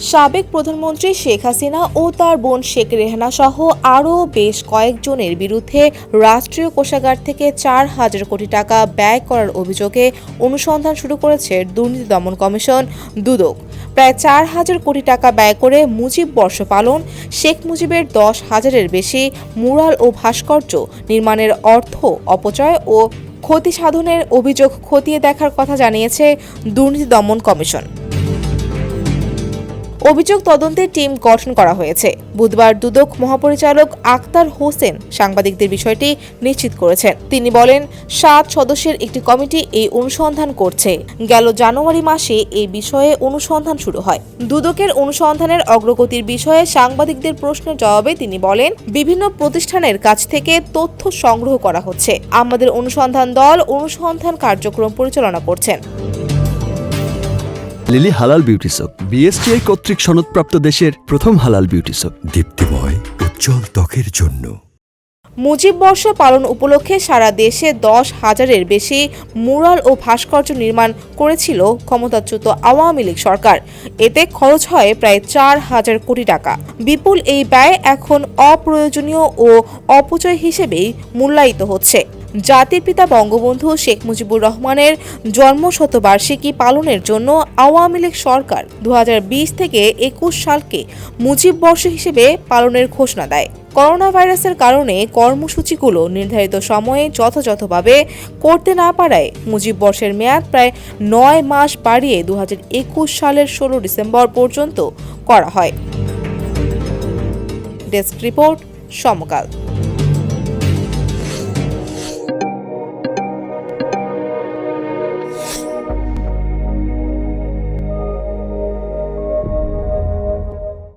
সাবেক প্রধানমন্ত্রী শেখ হাসিনা ও তার বোন শেখ রেহানা সহ আরও বেশ কয়েকজনের বিরুদ্ধে রাষ্ট্রীয় কোষাগার থেকে চার হাজার কোটি টাকা ব্যয় করার অভিযোগে অনুসন্ধান শুরু করেছে দুর্নীতি দমন কমিশন, দুদক। প্রায় চার হাজার কোটি টাকা ব্যয় করে মুজিব বর্ষ পালন, শেখ মুজিবের দশ হাজারের বেশি মুরাল ও ভাস্কর্য, নির্মাণের অর্থ অপচয় ও ক্ষতি সাধনের অভিযোগ খতিয়ে দেখার কথা জানিয়েছে দুর্নীতি দমন কমিশন। অভিযোগ তদন্তের টিম গঠন করা হয়েছে। বুধবার দুদক মহাপরিচালক আক্তার হোসেন সাংবাদিকদের বিষয়টি নিশ্চিত করেছেন। তিনি বলেন, সাত সদস্যের একটি কমিটি এই অনুসন্ধান করছে। গেল জানুয়ারি মাসে এই বিষয়ে অনুসন্ধান শুরু হয়। দুদকের অনুসন্ধানের অগ্রগতির বিষয়ে সাংবাদিকদের প্রশ্নের জবাবে তিনি বলেন, বিভিন্ন প্রতিষ্ঠানের কাছ থেকে তথ্য সংগ্রহ করা হচ্ছে। আমাদের অনুসন্ধান দল অনুসন্ধান কার্যক্রম পরিচালনা করছেন। লিলি হালাল বিউটি সোপ বিএসটিআই কর্তৃক সনদপ্রাপ্ত দেশের প্রথম হালাল বিউটি সোপ দীপ্তিময় উজ্জ্বল ত্বকের জন্য। মুজিব বর্ষ পালন উপলক্ষে সারা দেশে দশ হাজারের বেশি মুরাল ও ভাস্কর্য নির্মাণ করেছিল ক্ষমতাচ্যুত আওয়ামী লীগ সরকার। এতে খরচ হয় প্রায় চার হাজার কোটি টাকা। বিপুল এই ব্যয় এখন অপ্রয়োজনীয় ও অপচয় হিসেবেই মূল্যায়িত হচ্ছে। জাতির পিতা বঙ্গবন্ধু শেখ মুজিবুর রহমানের জন্মশতবার্ষিকী পালনের জন্য আওয়ামী লীগ সরকার দু হাজার বিশ থেকে একুশ সালকে মুজিব বর্ষ হিসেবে পালনের ঘোষণা দেয়। করোনা ভাইরাসের কারণে কর্মসূচিগুলো নির্ধারিত সময়ে যথাযথভাবে করতে না পারায় মুজিব বর্ষের মেয়াদ প্রায় নয় মাস বাড়িয়ে দু হাজার একুশ সালের ষোলো ডিসেম্বর পর্যন্ত করা হয়। Desk report Samakal.